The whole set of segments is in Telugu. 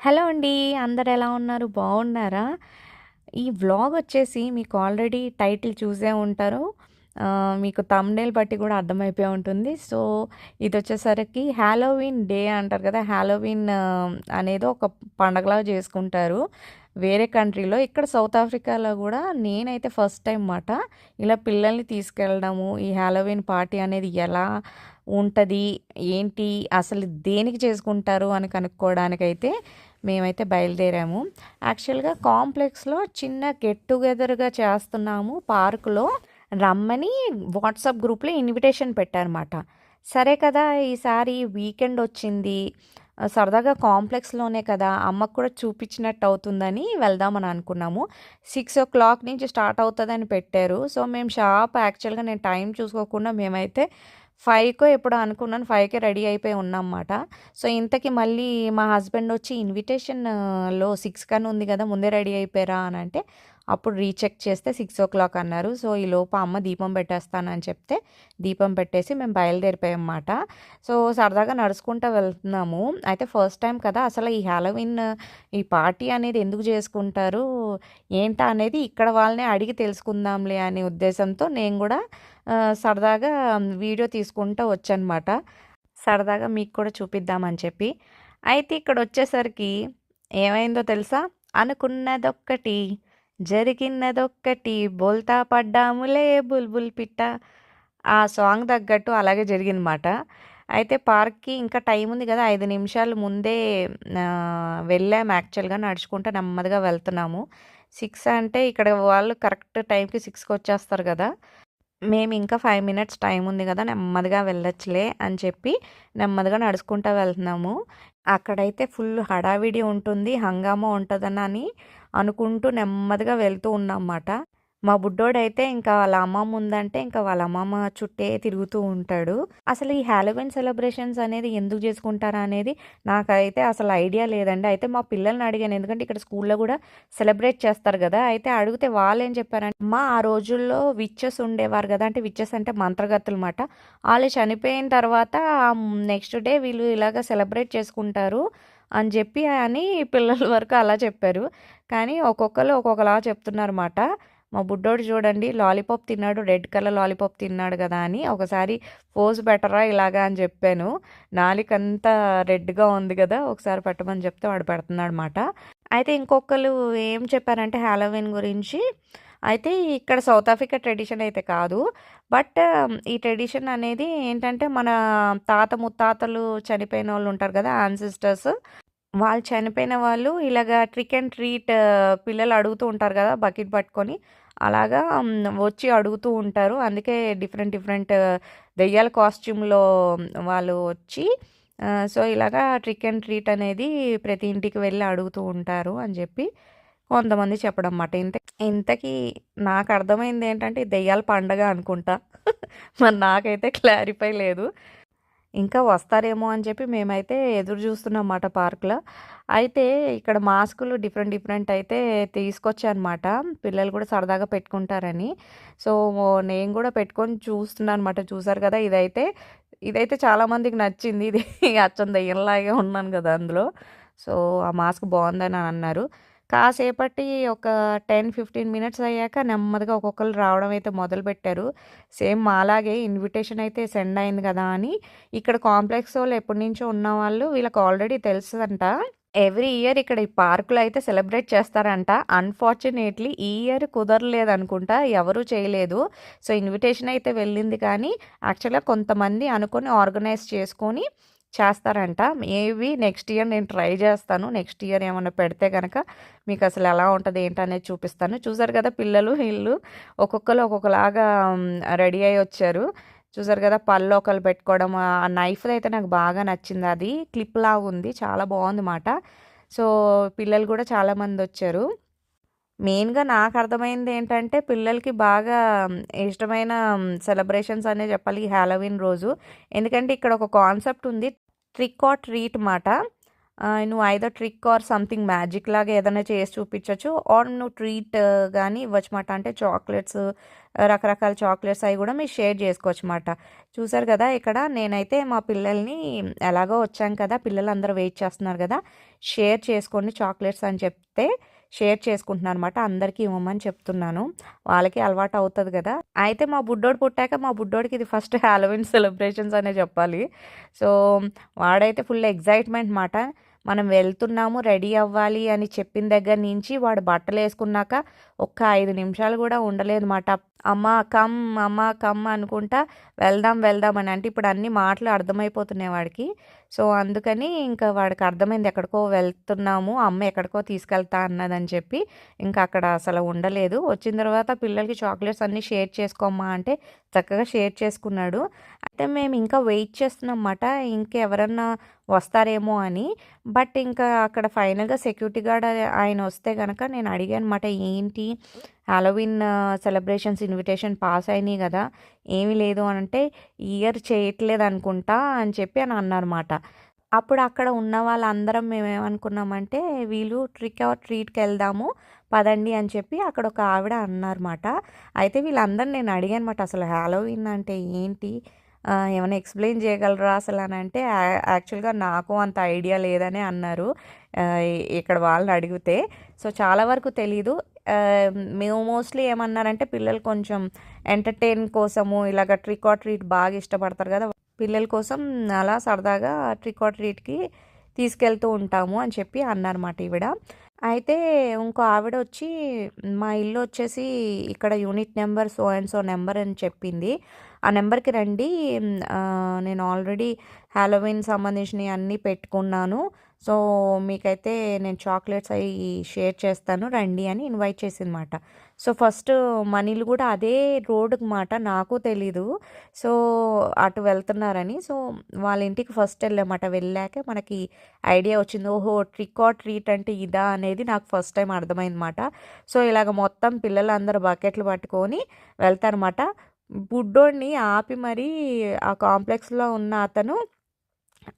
హలో అండి అందరు ఎలా ఉన్నారు? బాగున్నారా? ఈ వ్లాగ్ వచ్చేసి మీకు ఆల్రెడీ టైటిల్ చూసే ఉంటారు. మీకు తమ్నేల్ బట్టి కూడా అర్థమైపోయి ఉంటుంది. సో ఇది వచ్చేసరికి హ్యాలోవిన్ డే అంటారు కదా హ్యాలోవిన్ అనేది ఒక పండగలా చేసుకుంటారు. వేరే కంట్రీలో ఇక్కడ సౌత్ ఆఫ్రికాలో కూడా నేనైతే ఫస్ట్ టైం మాట ఇలా పిల్లల్ని తీసుకెళ్ళడము ఈ హ్యాలోవిన్ పార్టీ అనేది ఎలా ఉంటుంది ఏంటి అసలు దేనికి చేసుకుంటారు అని కనుక్కోవడానికైతే మేమైతే బయలుదేరాము. యాక్చువల్గా కాంప్లెక్స్లో చిన్న గెట్ టుగెదర్గా చేస్తున్నాము. పార్కులో రమ్మని వాట్సాప్ గ్రూప్లో ఇన్విటేషన్ పెట్టారన్నమాట. సరే కదా ఈసారి వీకెండ్ వచ్చింది. సరదాగా కాంప్లెక్స్లోనే కదా అమ్మకు కూడా చూపించినట్టు అవుతుందని వెళ్దామని అనుకున్నాము. సిక్స్ ఓ క్లాక్ నుంచి స్టార్ట్ అవుతుందని పెట్టారు. సో మేము షాప్ యాక్చువల్గా నేను టైం చూసుకోకుండా మేమైతే ఫైవ్కో ఎప్పుడో అనుకున్నాను ఫైవ్కే రెడీ అయిపోయి ఉన్నమాట సో ఇంతకీ మళ్ళీ మా హస్బెండ్ వచ్చి ఇన్విటేషన్లో సిక్స్ కానీ ఉంది కదా ముందే రెడీ అయిపోయారా అని అంటే అప్పుడు రీచెక్ చేస్తే సిక్స్ ఓ క్లాక్ అన్నారు. సో ఈ లోప అమ్మ దీపం పెట్టేస్తానని చెప్తే దీపం పెట్టేసి మేము బయలుదేరిపోయాం అన్నమాట సో సరదాగా నడుచుకుంటూ వెళ్తున్నాము. అయితే ఫస్ట్ టైం కదా అసలు ఈ హ్యాలోవిన్ ఈ పార్టీ అనేది ఎందుకు చేసుకుంటారు ఏంటా అనేది ఇక్కడ వాళ్ళనే అడిగి తెలుసుకుందాంలే అనే ఉద్దేశంతో నేను కూడా సరదాగా వీడియో తీసుకుంటూ వచ్చనమాట. సరదాగా మీకు కూడా చూపిద్దామని చెప్పి. అయితే ఇక్కడ వచ్చేసరికి ఏమైందో తెలుసా? అనుకున్నదొక్కటి జరిగినదొక్కటి బోల్తా పడ్డాములే బుల్బుల్ పిట్ట ఆ సాంగ్ తగ్గట్టు అలాగే జరిగిందన్నమాట. అయితే పార్క్కి ఇంకా టైం ఉంది కదా ఐదు నిమిషాలు ముందే వెళ్ళాము యాక్చువల్గా నడుచుకుంటూ నెమ్మదిగా వెళ్తున్నాము. సిక్స్ అంటే ఇక్కడ వాళ్ళు కరెక్ట్ టైంకి సిక్స్కి వచ్చేస్తారు కదా. మేము ఇంకా ఫైవ్ మినిట్స్ టైం ఉంది కదా నెమ్మదిగా వెళ్ళొచ్చులే అని చెప్పి నెమ్మదిగా నడుచుకుంటూ వెళ్తున్నాము. అక్కడైతే ఫుల్ హడావిడి ఉంటుంది హంగామా ఉంటుందని అనుకుంటూ నెమ్మదిగా వెళ్తూ ఉన్నాం అన్నమాట. మా బుడ్డోడైతే ఇంకా వాళ్ళ అమ్మమ్మ ఉందంటే ఇంకా వాళ్ళ అమ్మమ్మ చుట్టే తిరుగుతూ ఉంటాడు. అసలు ఈ హ్యాలోవిన్ సెలబ్రేషన్స్ అనేది ఎందుకు చేసుకుంటారా అనేది నాకైతే అసలు ఐడియా లేదండి. అయితే మా పిల్లల్ని అడిగాను. ఎందుకంటే ఇక్కడ స్కూల్లో కూడా సెలబ్రేట్ చేస్తారు కదా. అయితే అడిగితే వాళ్ళు ఏం చెప్పారంటే మా ఆ రోజుల్లో విచ్చెస్ ఉండేవారు కదా. అంటే విచ్చెస్ అంటే మంత్రగతులు మాట వాళ్ళు చనిపోయిన తర్వాత నెక్స్ట్ డే వీళ్ళు ఇలాగ సెలబ్రేట్ చేసుకుంటారు అని చెప్పి అని పిల్లల వరకు అలా చెప్పారు. కానీ ఒక్కొక్కరు ఒక్కొక్కలా చెప్తున్నారన్నమాట. మా బుడ్డోడు చూడండి లాలీపాప్ తిన్నాడు రెడ్ కలర్ లాలీపాప్ తిన్నాడు కదా అని ఒకసారి పోజ్ పెట్టరా ఇలాగా అని చెప్పాను. నాలికంతా రెడ్గా ఉంది కదా ఒకసారి పెట్టమని చెప్తే వాడు పెడుతున్నాడు అనమాట అయితే ఇంకొకరు ఏం చెప్పారంటే హ్యాలోవిన్ గురించి అయితే ఇక్కడ సౌత్ ఆఫ్రికా ట్రెడిషన్ అయితే కాదు బట్ um, ఈ ట్రెడిషన్ అనేది ఏంటంటే మన తాత ముత్తాతలు చనిపోయిన వాళ్ళు ఉంటారు కదా ఆన్సిస్టర్స్ వాళ్ళు చనిపోయిన వాళ్ళు ఇలాగ ట్రిక్ అండ్ ట్రీట్ పిల్లలు అడుగుతూ ఉంటారు కదా బకెట్ పట్టుకొని. అలాగా వచ్చి అడుగుతూ ఉంటారు. అందుకే డిఫరెంట్ డిఫరెంట్ దెయ్యాల కాస్ట్యూమ్లో వాళ్ళు వచ్చి సో ఇలాగా ట్రిక్ అండ్ ట్రీట్ అనేది ప్రతి ఇంటికి వెళ్ళి అడుగుతూ ఉంటారు అని చెప్పి కొంతమంది చెప్పడం అన్నమాట. ఇంత ఇంతకీ నాకు అర్థమైంది ఏంటంటే దెయ్యాల పండగ అనుకుంటా. మరి నాకైతే క్లారిఫై లేదు. ఇంకా వస్తారేమో అని చెప్పి మేమైతే ఎదురు చూస్తున్నాం అన్నమాట పార్క్లో. అయితే ఇక్కడ మాస్కులు డిఫరెంట్ డిఫరెంట్ అయితే తీసుకొచ్చానమాట. పిల్లలు కూడా సరదాగా పెట్టుకుంటారని. సో నేను కూడా పెట్టుకొని చూస్తున్నాను అనమాట చూసారు కదా ఇదైతే ఇదైతే చాలామందికి నచ్చింది. ఇది అచ్చం దయ్యంలాగే ఉన్నాను కదా అందులో. సో ఆ మాస్క్ బాగుందని అన్నారు. కాసేపటి ఒక టెన్ ఫిఫ్టీన్ మినిట్స్ అయ్యాక నెమ్మదిగా ఒక్కొక్కరు రావడం అయితే మొదలుపెట్టారు సేమ్ మాలాగే ఇన్విటేషన్ అయితే సెండ్ అయింది కదా అని. ఇక్కడ కాంప్లెక్స్ వాళ్ళు ఎప్పటి నుంచో ఉన్న వాళ్ళు వీళ్ళకి ఆల్రెడీ తెలుసంట. ఎవ్రీ ఇయర్ ఇక్కడ ఈ పార్కులో అయితే సెలబ్రేట్ చేస్తారంట. అన్ఫార్చునేట్లీ ఈ ఇయర్ కుదరలేదు అనుకుంటా ఎవరూ చేయలేదు. సో ఇన్విటేషన్ అయితే వెళ్ళింది కానీ యాక్చువల్గా కొంతమంది అనుకొని ఆర్గనైజ్ చేసుకొని చేస్తారంట. మేబీ నెక్స్ట్ ఇయర్ నేను ట్రై చేస్తాను. నెక్స్ట్ ఇయర్ ఏమైనా పెడితే కనుక మీకు అసలు ఎలా ఉంటుంది ఏంటనేది చూపిస్తాను. చూసారు కదా పిల్లలు వీళ్ళు ఒక్కొక్కరు ఒక్కొక్కలాగా రెడీ అయ్యి వచ్చారు. చూసారు కదా పళ్ళు ఒకరు పెట్టుకోవడం ఆ నైఫ్ అయితే నాకు బాగా నచ్చింది. అది క్లిప్ లాగా ఉంది. చాలా బాగుంది మాట. సో పిల్లలు కూడా చాలామంది వచ్చారు. మెయిన్గా నాకు అర్థమైంది ఏంటంటే పిల్లలకి బాగా ఇష్టమైన సెలబ్రేషన్స్ అనే చెప్పాలి హ్యాలోవిన్ రోజు. ఎందుకంటే ఇక్కడ ఒక కాన్సెప్ట్ ఉంది ట్రిక్ ఆర్ ట్రీట్ మాట. నువ్వు ఐదో ట్రిక్ ఆర్ సంథింగ్ మ్యాజిక్ లాగా ఏదైనా చేసి చూపించవచ్చు ఆర్ నువ్వు ట్రీట్ కానీ ఇవ్వచ్చు మాట. అంటే చాక్లెట్స్ రకరకాల చాక్లెట్స్ అవి కూడా మీరు షేర్ చేసుకోవచ్చు మాట. చూసారు కదా ఇక్కడ నేనైతే మా పిల్లల్ని ఎలాగో వచ్చాం కదా పిల్లలు అందరూ వెయిట్ చేస్తున్నారు కదా షేర్ చేసుకోండి చాక్లెట్స్ అని చెప్తే షేర్ చేసుకుంటున్నాను అనమాట అందరికీ ఇవ్వమని చెప్తున్నాను. వాళ్ళకి అలవాటు అవుతుంది కదా. అయితే మా బుడ్డోడు పుట్టాక మా బుడ్డోడికి ఇది ఫస్ట్ హ్యాలోవిన్ సెలబ్రేషన్స్ అనే చెప్పాలి. సో వాడైతే ఫుల్ ఎగ్జైట్మెంట్ మాట. మనం వెళ్తున్నాము రెడీ అవ్వాలి అని చెప్పిన దగ్గర నుంచి వాడు బట్టలు వేసుకున్నాక ఒక్క ఐదు నిమిషాలు కూడా ఉండలేదు మాట. అమ్మ కమ్ అమ్మ కమ్ అనుకుంటా వెళ్దాం వెళ్దాం అని. అంటే ఇప్పుడు అన్ని మాటలు అర్థమైపోతున్నాయి వాడికి. సో అందుకని ఇంకా వాడికి అర్థమైంది ఎక్కడికో వెళ్తున్నాము అమ్మ ఎక్కడికో తీసుకెళ్తా అన్నదని చెప్పి ఇంకా అక్కడ అసలు ఉండలేదు. వచ్చిన తర్వాత పిల్లలకి చాక్లెట్స్ అన్నీ షేర్ చేసుకోమ్మా అంటే చక్కగా షేర్ చేసుకున్నాడు. అయితే మేము ఇంకా వెయిట్ చేస్తున్నాం అన్నమాట ఇంకెవరన్నా వస్తారేమో అని. బట్ ఇంకా అక్కడ ఫైనల్గా సెక్యూరిటీ గార్డ్ ఆయన వస్తే కనుక నేను అడిగాను అనమాట ఏంటి? హాలోవిన్ సెలబ్రేషన్స్ ఇన్విటేషన్ పాస్ అయినాయి కదా ఏమీ లేదు అని అంటే ఇయర్ చేయట్లేదు అనుకుంటా అని చెప్పి అని అన్నారన్నమాట. అప్పుడు అక్కడ ఉన్న వాళ్ళందరం మేమేమనుకున్నామంటే వీళ్ళు ట్రిక్ ఆర్ ట్రీట్కి వెళ్దాము పదండి అని చెప్పి అక్కడ ఒక ఆవిడ అన్నారన్నమాట. అయితే వీళ్ళందరూ నేను అడిగాను అనమాట అసలు హాలోవిన్ అంటే ఏంటి? ఏమైనా ఎక్స్ప్లెయిన్ చేయగలరా అసలు అని అంటే యాక్చువల్గా నాకు అంత ఐడియా లేదనే అన్నారు ఇక్కడ వాళ్ళని అడిగితే. సో చాలా వరకు తెలీదు. మేము మోస్ట్లీ ఏమన్నారంటే పిల్లలు కొంచెం ఎంటర్టైన్ కోసము ఇలాగ ట్రిక్ ఆర్ ట్రీట్ బాగా ఇష్టపడతారు కదా. పిల్లల కోసం అలా సరదాగా ట్రిక్ ఆర్ ట్రీట్కి తీసుకెళ్తూ ఉంటాము అని చెప్పి అన్నారన్నమాట ఈవిడ. అయితే ఇంకో ఆవిడ వచ్చి మా ఇల్లు వచ్చేసి ఇక్కడ unit number so and so number అని చెప్పింది. ఆ నెంబర్కి రండి. నేను ఆల్రెడీ హ్యాలోవిన్ సంబంధించినవి అన్నీ పెట్టుకున్నాను. సో మీకైతే నేను చాక్లెట్స్ అవి షేర్ చేస్తాను. రండి అని ఇన్వైట్ చేసిందన్నమాట. సో ఫస్ట్ మనీలు కూడా అదే రోడ్కి మాట. నాకు తెలీదు. సో అటు వెళ్తున్నారని. సో వాళ్ళ ఇంటికి ఫస్ట్ వెళ్ళామాట. వెళ్ళాక మనకి ఐడియా వచ్చింది. ఓహో ట్రిక్ ఆర్ ట్రీట్ అంటే ఇదా అనేది నాకు ఫస్ట్ టైం అర్థమైందన్నమాట. సో ఇలాగ మొత్తం పిల్లలందరూ బకెట్లు పట్టుకొని వెళ్తారన్నమాట. బుడ్డోడిని ఆపి మరీ ఆ కాంప్లెక్స్లో ఉన్న అతను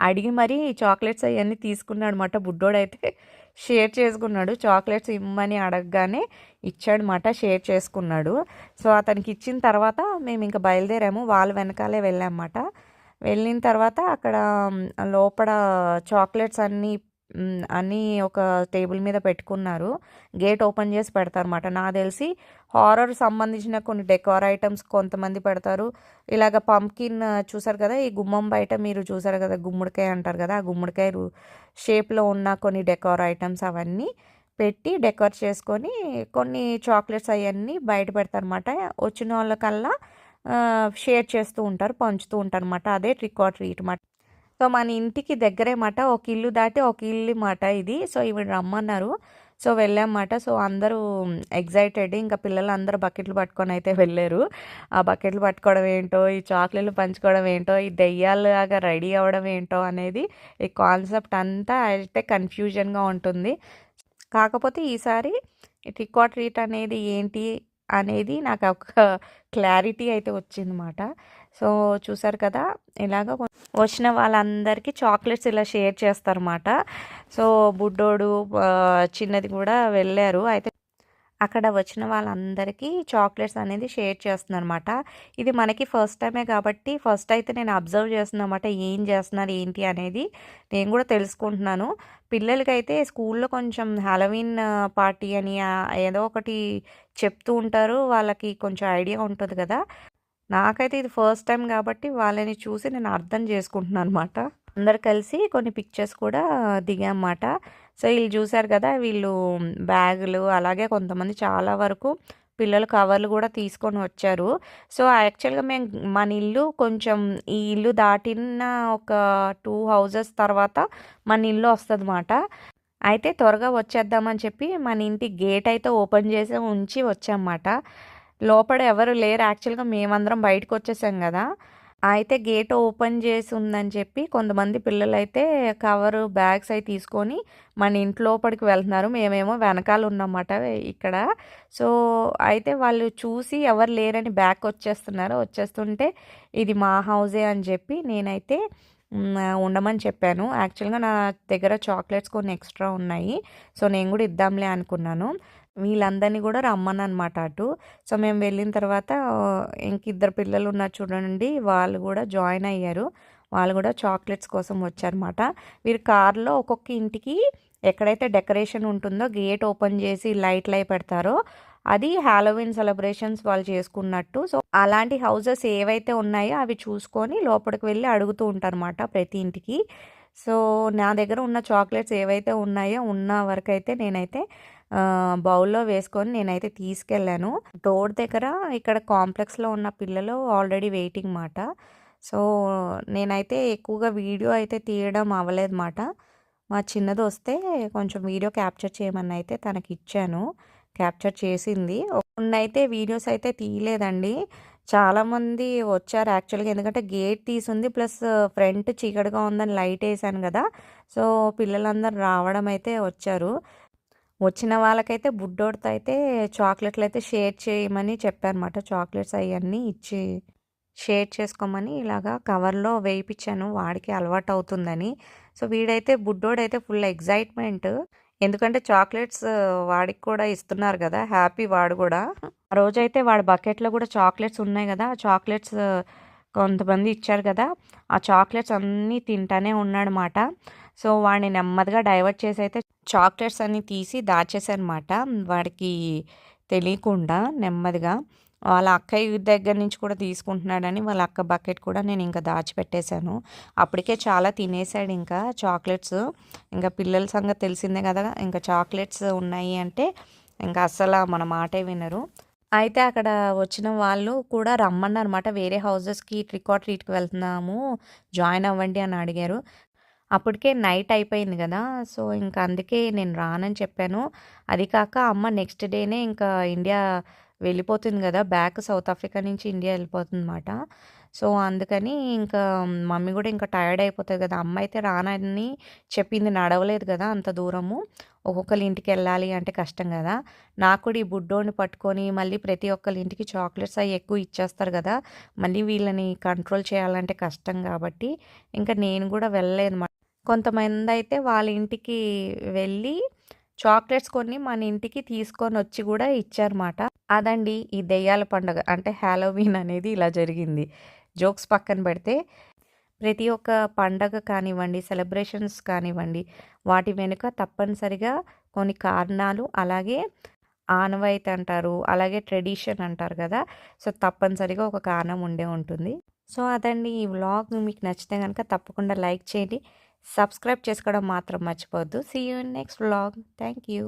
అడిగి మరీ చాక్లెట్స్ అవన్నీ తీసుకున్నాడు అనమాట బుడ్డోడైతే షేర్ చేసుకున్నాడు. చాక్లెట్స్ ఇమ్మని అడగగానే ఇచ్చాడనమాట షేర్ చేసుకున్నాడు. సో అతనికి ఇచ్చిన తర్వాత మేము ఇంకా బయలుదేరాము. వాళ్ళ వెనకాలే వెళ్ళామన్నమాట. వెళ్ళిన తర్వాత అక్కడ లోపల చాక్లెట్స్ అన్నీ అన్నీ ఒక టేబుల్ మీద పెట్టుకున్నారు. గేట్ ఓపెన్ చేసి పెడతారన్నమాట. నాకు తెలిసి హారర్ సంబంధించిన కొన్ని డెకార్ ఐటమ్స్ కొంతమంది పెడతారు. ఇలాగ పంకిన్ చూసారు కదా ఈ గుమ్మం బయట మీరు చూసారు కదా గుమ్మడికాయ అంటారు కదా ఆ గుమ్మడికాయ షేప్లో ఉన్న కొన్ని డెకార్ ఐటమ్స్ అవన్నీ పెట్టి డెకార్ చేసుకొని కొన్ని చాక్లెట్స్ అవన్నీ బయట పెడతారనమాట వచ్చిన వాళ్ళకల్లా షేర్ చేస్తూ ఉంటారు పంచుతూ ఉంటారు అనమాట అదే ట్రిక్ ఆర్ ట్రీట్ మాట సో మన ఇంటికి దగ్గరే మాట ఒక ఇల్లు దాటి ఒక ఇల్లు మాట ఇది. సో ఈవిడ రమ్మన్నారు. సో వెళ్ళామాట సో అందరూ ఎగ్జైటెడ్ ఇంకా పిల్లలు అందరూ బకెట్లు పట్టుకొని అయితే వెళ్ళారు. ఆ బకెట్లు పట్టుకోవడం ఏంటో ఈ చాక్లెట్లు పంచుకోవడం ఏంటో ఈ దెయ్యాలుగా రెడీ అవ్వడం ఏంటో అనేది ఈ కాన్సెప్ట్ అంతా అయితే కన్ఫ్యూజన్గా ఉంటుంది. కాకపోతే ఈసారి ట్రిక్ ఆర్ ట్రీట్ అనేది ఏంటి అనేది నాకు ఒక క్లారిటీ అయితే వచ్చిందన్నమాట సో చూసారు కదా ఇలాగ వచ్చిన వాళ్ళందరికీ చాక్లెట్స్ ఇలా షేర్ చేస్తారన్నమాట. సో బుడ్డోడు చిన్నది కూడా వెళ్ళారు. అయితే అక్కడ వచ్చిన వాళ్ళందరికీ చాక్లెట్స్ అనేది షేర్ చేస్తున్నారన్నమాట. ఇది మనకి ఫస్ట్ టైమే కాబట్టి ఫస్ట్ అయితే నేను అబ్జర్వ్ చేస్తున్నమాట ఏం చేస్తున్నారు ఏంటి అనేది నేను కూడా తెలుసుకుంటున్నాను. పిల్లలకైతే స్కూల్లో కొంచెం హ్యాలోవీన్ పార్టీ అని ఏదో ఒకటి చెప్తూ ఉంటారు. వాళ్ళకి కొంచెం ఐడియా ఉంటుంది కదా. నాకైతే ఇది ఫస్ట్ టైం కాబట్టి వాళ్ళని చూసి నేను అర్థం చేసుకుంటున్నాను అనమాట అందరు కలిసి కొన్ని పిక్చర్స్ కూడా దిగామన్నమాట. సో వీళ్ళు చూశారు కదా వీళ్ళు బ్యాగులు అలాగే కొంతమంది చాలా వరకు పిల్లలు కవర్లు కూడా తీసుకొని వచ్చారు. సో యాక్చువల్గా మేము మన ఇల్లు కొంచెం ఈ ఇల్లు దాటిన ఒక టూ హౌజెస్ తర్వాత మన ఇల్లు వస్తుంది అయితే త్వరగా వచ్చేద్దామని చెప్పి మన ఇంటి గేట్ అయితే ఓపెన్ చేసి ఉంచి వచ్చామన్నమాట. లోపల ఎవరు లేరు యాక్చువల్గా మేమందరం బయటకు వచ్చేసాం కదా అయితే గేట్ ఓపెన్ చేసి ఉందని చెప్పి కొంతమంది పిల్లలు అయితే కవర్ బ్యాగ్స్ అవి తీసుకొని మన ఇంటి లోపలికి వెళ్తున్నారు మేమేమో వెనకాల ఉన్నమాట ఇక్కడ సో అయితే వాళ్ళు చూసి ఎవరు లేరని బ్యాక్ వచ్చేస్తున్నారు వచ్చేస్తుంటే ఇది మా హౌజే అని చెప్పి నేనైతే ఉండమని చెప్పాను. యాక్చువల్‌గా నా దగ్గర చాక్లెట్స్ కొన్ని ఎక్స్‌ట్రా ఉన్నాయి. సో, నేను కూడా ఇద్దాంలే అనుకున్నాను. వీళ్ళందరిని కూడా రమ్మన్నానమాట అటు. సో, మేము వెళ్ళిన తర్వాత ఇంక ఇద్దరు పిల్లలు ఉన్నారు చూడండి. వాళ్ళు కూడా జాయిన్ అయ్యారు. వాళ్ళు కూడా చాక్లెట్స్ కోసం వచ్చారన్నమాట. వీరు కార్‌లో ఒక్కొక్క ఇంటికి ఎక్కడైతే డెకరేషన్ ఉంటుందో గేట్ ఓపెన్ చేసి లైట్‌లయి పెడతారో అది హాలోవీన్ సెలబ్రేషన్స్ వాళ్ళు చేసుకున్నట్టు. సో, అలాంటి హౌసెస్ ఏవైతే ఉన్నాయో అవి చూసుకొని లోపలికి వెళ్ళి అడుగుతూ ఉంటారన్నమాట ప్రతి ఇంటికి. సో, నా దగ్గర ఉన్న చాక్లెట్స్ ఏవైతే ఉన్నాయో ఉన్న వరకైతే నేనైతే బౌల్‌లో వేసుకొని నేనైతే తీసుకెళ్ళాను. డోర్ దగ్గర ఇక్కడ కాంప్లెక్స్‌లో ఉన్న పిల్లలు ఆల్రెడీ వెయిటింగ్ మాట. సో, నేనైతే ఎక్కువగా వీడియో అయితే తీయడం అవ్వలేదన్నమాట. మా చిన్నదొస్తే కొంచెం వీడియో క్యాప్చర్ చేయమని అయితే తనకి ఇచ్చాను క్యాప్చర్ చేసింది. ఉన్నైతే వీడియోస్ అయితే తీయలేదండి. చాలామంది వచ్చారు యాక్చువల్‌గా ఎందుకంటే గేట్ తీసుంది. ప్లస్ ఫ్రంట్ చీకటిగా ఉందని లైట్ వేసాను కదా సో, పిల్లలందరూ రావడం అయితే వచ్చారు. వచ్చిన వాళ్ళకైతే బుడ్డోడితో అయితే చాక్లెట్లు అయితే షేర్ చేయమని చెప్పానమాట. చాక్లెట్స్ అవన్నీ ఇచ్చి షేర్ చేసుకోమని ఇలాగా కవర్‌లో వేయించాను వాడికి అలవాటు అవుతుందని సో, వీడైతే బుడ్డోడైతే ఫుల్ ఎక్సైట్‌మెంట్. ఎందుకంటే చాక్లెట్స్ వాడికి కూడా ఇస్తున్నారు కదా హ్యాపీ వాడు కూడా ఆ రోజైతే వాడి బకెట్‌లో కూడా చాక్లెట్స్ ఉన్నాయి కదా ఆ చాక్లెట్స్ కొంతమంది ఇచ్చారు కదా ఆ చాక్లెట్స్ అన్నీ తింటానే ఉన్నాడనమాట సో, వాడిని నెమ్మదిగా డైవర్ట్ అయితే చాక్లెట్స్ అన్నీ తీసి దాచేసానమాట. వాడికి తెలియకుండా నెమ్మదిగా. వాళ్ళ అక్కయ్య దగ్గర నుంచి కూడా తీసుకుంటున్నాడని వాళ్ళ అక్క బకెట్ కూడా నేను ఇంకా దాచిపెట్టేశాను అప్పటికే చాలా తినేసాడు ఇంకా చాక్లెట్స్. ఇంకా పిల్లల సంగతి తెలిసిందే కదా ఇంకా చాక్లెట్స్ ఉన్నాయి అంటే ఇంకా అస్సలు మన మాటే వినరు. అయితే అక్కడ వచ్చిన వాళ్ళు కూడా రమ్మన్నారన్నమాట. వేరే హౌజెస్కి ట్రిక్ ఆర్ ట్రీట్‌కి వెళ్తున్నాము. జాయిన్ అవ్వండి అని అడిగారు. అప్పటికే నైట్ అయిపోయింది కదా. సో, ఇంకా అందుకే నేను రానని చెప్పాను. అది కాక అమ్మ నెక్స్ట్ డేనే ఇంకా ఇండియా వెళ్ళిపోతుంది కదా. బ్యాక్ సౌత్ ఆఫ్రికా నుంచి ఇండియా వెళ్ళిపోతుంది అన్నమాట సో, అందుకని ఇంకా మమ్మీ కూడా ఇంకా టైర్డ్ అయిపోతుంది కదా అమ్మ అయితే రానని చెప్పింది. నడవలేదు కదా అంత దూరము. ఒక్కొక్కరి ఇంటికి వెళ్ళాలి అంటే కష్టం కదా నాకు కూడా ఈ బుడ్డోని పట్టుకొని మళ్ళీ ప్రతి ఒక్కరి ఇంటికి చాక్లెట్స్ అవి ఎక్కువ ఇచ్చేస్తారు కదా మళ్ళీ వీళ్ళని కంట్రోల్ చేయాలంటే కష్టం కాబట్టి ఇంకా నేను గూడా వెళ్ళలేదన్నమాట. కొంతమందయితే వాళ్ళ ఇంటికి వెళ్ళి చాక్లెట్స్ కొన్ని మన ఇంటికి తీసుకొని వచ్చి కూడా ఇచ్చారన్నమాట. అదండి ఈ దెయ్యాల పండుగ. అంటే హ్యాలోవీన్ అనేది ఇలా జరిగింది. జోక్స్ పక్కన పెడితే ప్రతి ఒక్క పండగ కానివ్వండి, సెలబ్రేషన్స్ కానివ్వండి, వాటి వెనుక తప్పనిసరిగా కొన్ని కారణాలు అలాగే ఆనవాయితీ అంటారు. అలాగే ట్రెడిషన్ అంటారు కదా సో, తప్పనిసరిగా ఒక కారణం ఉండే ఉంటుంది. సో, అదండి ఈ వ్లాగ్ మీకు నచ్చితే కనుక తప్పకుండా లైక్ చేయండి. సబ్స్క్రైబ్ చేసుకోవడం మాత్రం మర్చిపోవద్దు. See you in next vlog. Thank you.